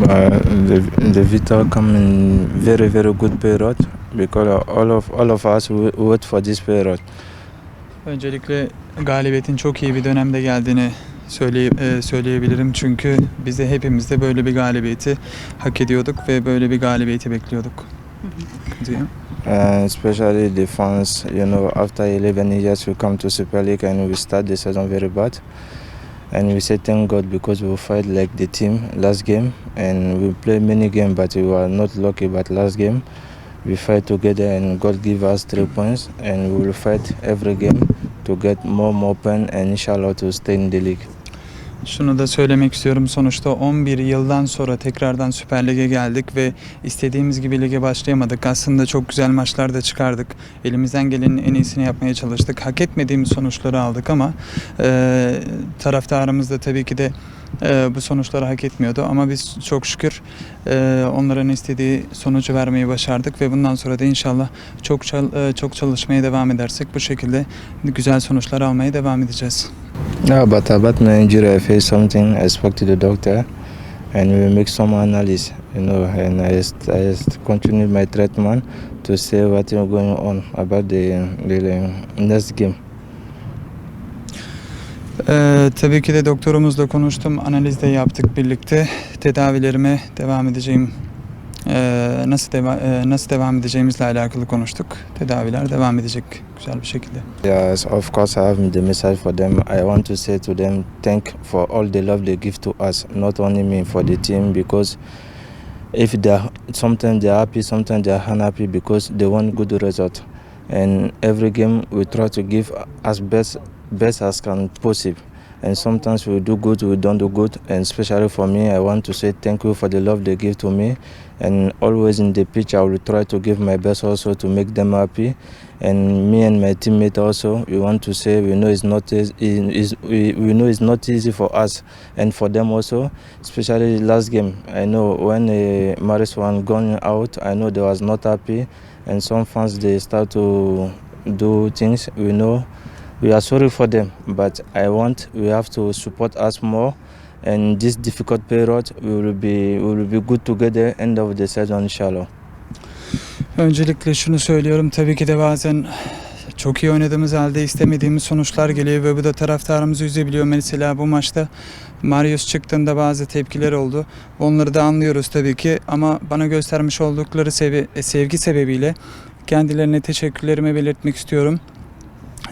Uh, the, the Vita come in very very good period because all of all of us wait for this period. Öncelikle galibiyetin çok iyi bir dönemde geldiğini söyleye, söyleyebilirim. Çünkü biz de hepimiz de böyle bir galibiyeti hak ediyorduk ve böyle bir galibiyeti bekliyorduk. diye. Uh, especially the fans, you know, after 11 years we come to Super League and we start the season very bad. And we say thank God because we fight like the team last game and we play many games but we were not lucky but last game we fight together and God give us three points and we will fight every game to get more more pen and inshallah to stay in the league. Şunu da söylemek istiyorum. Sonuçta 11 yıldan sonra tekrardan Süper Lig'e geldik ve istediğimiz gibi lige başlayamadık. Aslında çok güzel maçlar da çıkardık. Elimizden gelenin en iyisini yapmaya çalıştık. Hak etmediğimiz sonuçları aldık ama e, taraftarımız da tabii ki de e, bu sonuçları hak etmiyordu. Ama biz çok şükür e, onların istediği sonucu vermeyi başardık ve bundan sonra da inşallah çok çal- e, çok çalışmaya devam edersek bu şekilde güzel sonuçlar almaya devam edeceğiz. Yeah, but about my injury, I faced something. I spoke to the doctor, and we make some analysis, you know, and I just, I just continue my treatment to see what is going on about the, the next game. Ee, tabii ki de doktorumuzla konuştum. Analiz de yaptık birlikte. Tedavilerime devam edeceğim. Ee, nasıl deva e, nasıl devam edeceğimizle alakalı konuştuk. Tedaviler devam edecek güzel bir şekilde. Yes, of course, I have the message for them. I want to say to them, thank for all the love they give to us, not only me, for the team, because if they sometimes they're happy, sometimes they're unhappy because they want good result. And every game we try to give as best best as can possible. And sometimes we do good, we don't do good. And especially for me, I want to say thank you for the love they give to me. And always in the pitch, I will try to give my best also to make them happy. And me and my teammate also, we want to say we know it's not easy, we, know it's not easy for us and for them also. Especially last game, I know when uh, Maris one gone out, I know they was not happy, and some fans they start to do things. We know we are sorry for them, but I want we have to support us more. And this difficult period, we will be we will be good together end of the season, inshallah. Öncelikle şunu söylüyorum. Tabii ki de bazen çok iyi oynadığımız halde istemediğimiz sonuçlar geliyor ve bu da taraftarımızı üzebiliyor. Mesela bu maçta Marius çıktığında bazı tepkiler oldu. Onları da anlıyoruz tabii ki ama bana göstermiş oldukları sevgi sebebiyle kendilerine teşekkürlerimi belirtmek istiyorum.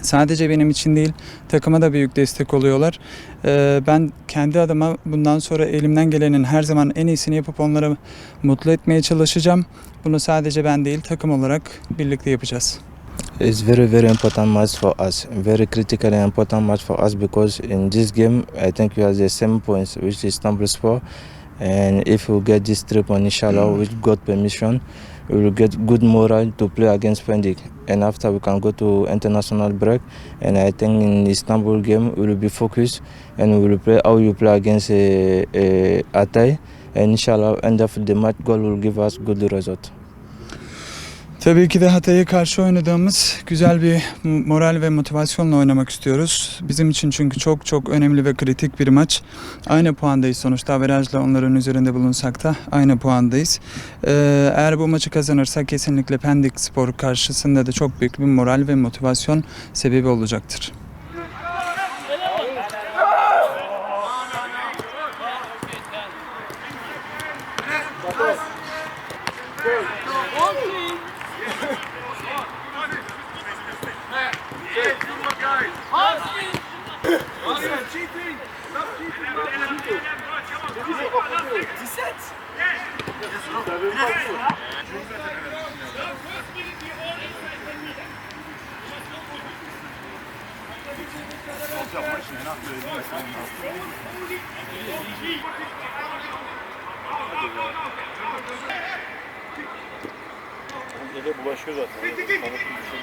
Sadece benim için değil, takıma da büyük destek oluyorlar. Ee, ben kendi adıma bundan sonra elimden gelenin her zaman en iyisini yapıp onları mutlu etmeye çalışacağım. Bunu sadece ben değil, takım olarak birlikte yapacağız. It's very very important match for us. Very critical and important match for us because in this game, I think we have the same points which is Istanbulspor. And if we get this three points, inshallah, with God permission, we will get good morale to play against Pendik. And after we can go to international break. And I think in Istanbul game, we will be focused and we will play how you play against uh, uh, Atay. And inshallah, end of the match, God will give us good result. Tabii ki de Hatay'a karşı oynadığımız güzel bir moral ve motivasyonla oynamak istiyoruz. Bizim için çünkü çok çok önemli ve kritik bir maç. Aynı puandayız sonuçta. Averajla onların üzerinde bulunsak da aynı puandayız. Ee, eğer bu maçı kazanırsak kesinlikle Pendik Spor karşısında da çok büyük bir moral ve motivasyon sebebi olacaktır. Dede bulaşıyor zaten. Tanıtım düşürüyor.